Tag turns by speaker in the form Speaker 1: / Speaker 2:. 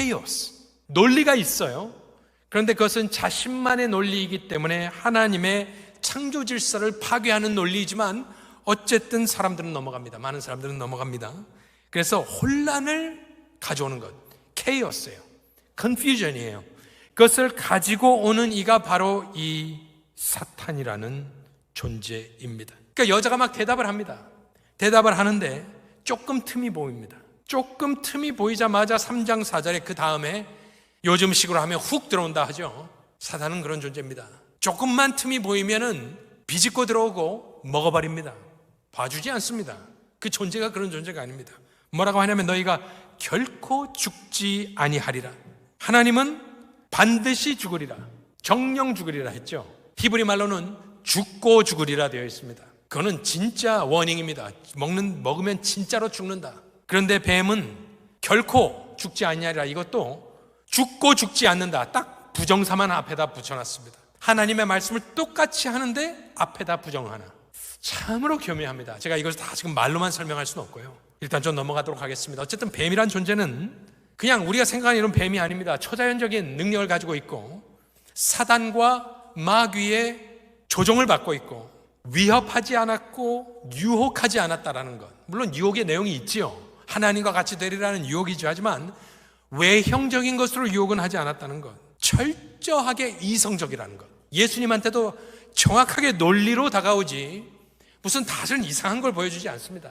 Speaker 1: 케이오스. 논리가 있어요. 그런데 그것은 자신만의 논리이기 때문에 하나님의 창조 질서를 파괴하는 논리이지만 어쨌든 사람들은 넘어갑니다. 많은 사람들은 넘어갑니다. 그래서 혼란을 가져오는 것. 케이오스예요. 컨퓨전이에요. 그것을 가지고 오는 이가 바로 이 사탄이라는 존재입니다. 그러니까 여자가 막 대답을 합니다. 대답을 하는데 조금 틈이 보입니다. 조금 틈이 보이자마자 3장 4절에 그 다음에 요즘 식으로 하면 훅 들어온다 하죠. 사단은 그런 존재입니다. 조금만 틈이 보이면은 비집고 들어오고 먹어버립니다. 봐주지 않습니다. 그 존재가 그런 존재가 아닙니다. 뭐라고 하냐면 너희가 결코 죽지 아니하리라. 하나님은 반드시 죽으리라. 정령 죽으리라 했죠. 히브리 말로는 죽고 죽으리라 되어 있습니다. 그거는 진짜 워닝입니다. 먹는 먹으면 진짜로 죽는다. 그런데 뱀은 결코 죽지 아니하리라. 이것도 죽고 죽지 않는다. 딱 부정사만 앞에다 붙여놨습니다. 하나님의 말씀을 똑같이 하는데 앞에다 부정 하나. 참으로 교묘합니다. 제가 이것을 다 지금 말로만 설명할 수는 없고요. 일단 좀 넘어가도록 하겠습니다. 어쨌든 뱀이란 존재는 그냥 우리가 생각하는 이런 뱀이 아닙니다. 초자연적인 능력을 가지고 있고 사단과 마귀의 조종을 받고 있고 위협하지 않았고 유혹하지 않았다라는 것. 물론 유혹의 내용이 있지요. 하나님과 같이 되리라는 유혹이죠. 하지만 외형적인 것으로 유혹은 하지 않았다는 것. 철저하게 이성적이라는 것. 예수님한테도 정확하게 논리로 다가오지 무슨 다른 이상한 걸 보여주지 않습니다.